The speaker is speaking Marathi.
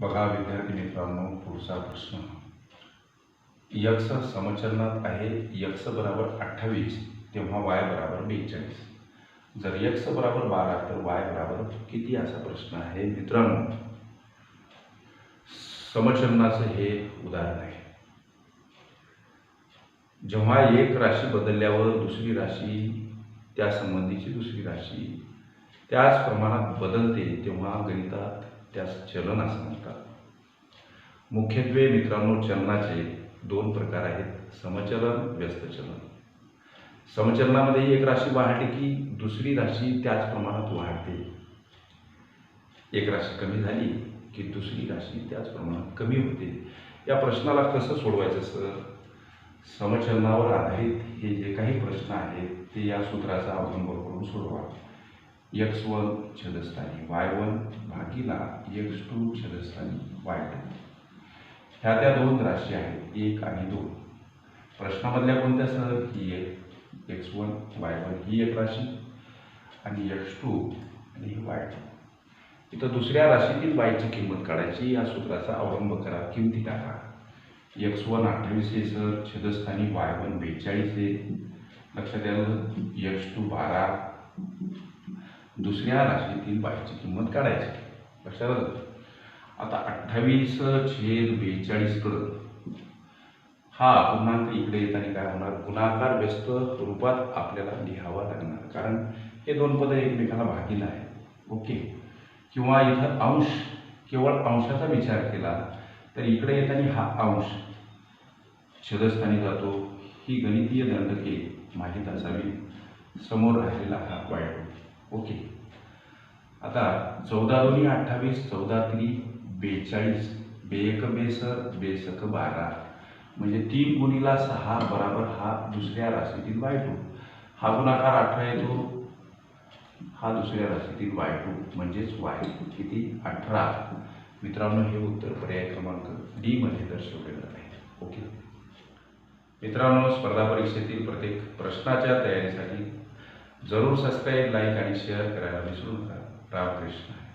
बघा विद्यार्थी मित्रांनो पुढचा प्रश्न. यक्ष समचलनात आहे यक्ष बरोबर अठ्ठावीस तेव्हा वाय बरोबर बेचाळीस. जर यक्ष बरोबर बारा तर वाय बरोबर किती असा प्रश्न आहे? मित्रांनो समचलनाचं हे उदाहरण आहे. जेव्हा एक राशी बदलल्यावर दुसरी राशी त्या संबंधीची दुसरी राशी त्याच प्रमाणात बदलते तेव्हा गणितात त्यास चलन असं म्हणतात मुख्यत्वे मित्रांनो चलनाचे दोन प्रकार आहेत समचलन व्यस्त चलन समचलनामध्ये एक राशी वाढली की दुसरी राशी त्याच प्रमाणात वाढते. एक राशी कमी झाली की दुसरी राशी त्याच प्रमाणात कमी होते. या प्रश्नाला कसं सोडवायचं सर? समचलनावर आधारित हे जे काही प्रश्न आहेत ते या सूत्राचा अवलंब करून सोडवा. एक्स वन छदस्थानी वाय वन भागीला एक्स टू छदस्थानी वाय टू ह्या त्या दोन राशी आहेत एक आणि दोन. प्रश्नामधल्या कोणत्या सर ही एक? एक्स वन वाय वन ही एक राशी. आणि एक्स टू आणि ही वाय टू इथं दुसऱ्या राशीतील वायची किंमत काढायची या सूत्राचा अवलंब करा किमती टाका. एक्स वन अठ्ठावीस आहे सर. छदस्थानी वाय वन बेचाळीस आहे. लक्षात यायला एक्स टू बारा. दुसऱ्या राशीतील बाईची किंमत काढायची. लक्षात आलं? आता अठ्ठावीस छेद बेचाळीस हा पूर्णांक इकडे येताना काय होणार? गुणाकार व्यस्त रूपात आपल्याला लिहावा लागणार. कारण हे दोन पद एकमेकाला भागीला आहे ओके? किंवा इथं अंश केवळ अंशाचा विचार केला तर इकडे येताना हा अंश छदस्थानी जातो. ही गणितीय दंडके माहीत असावी. समोर राहिलेला हा वाईट आता चौदा दोन्ही अठ्ठावीस चौदा त्री बेचाळीस बेक बेसर बेसक बारा. म्हणजे तीन गुणीला सहा बराबर हा दुसऱ्या राशीतील वाय टू हा गुणाकार अठरा येतो. हा दुसऱ्या राशीतील वाय टू म्हणजेच वाय किती? अठरा. मित्रांनो हे उत्तर पर्याय क्रमांक डी मध्ये दर्शवलेलं आहे. ओके? मित्रांनो स्पर्धा परीक्षेतील प्रत्येक प्रश्नाच्या तयारीसाठी जरूर सबस्क्राईब लाईक आणि शेअर करायला विसरू नका. रामकृष्ण.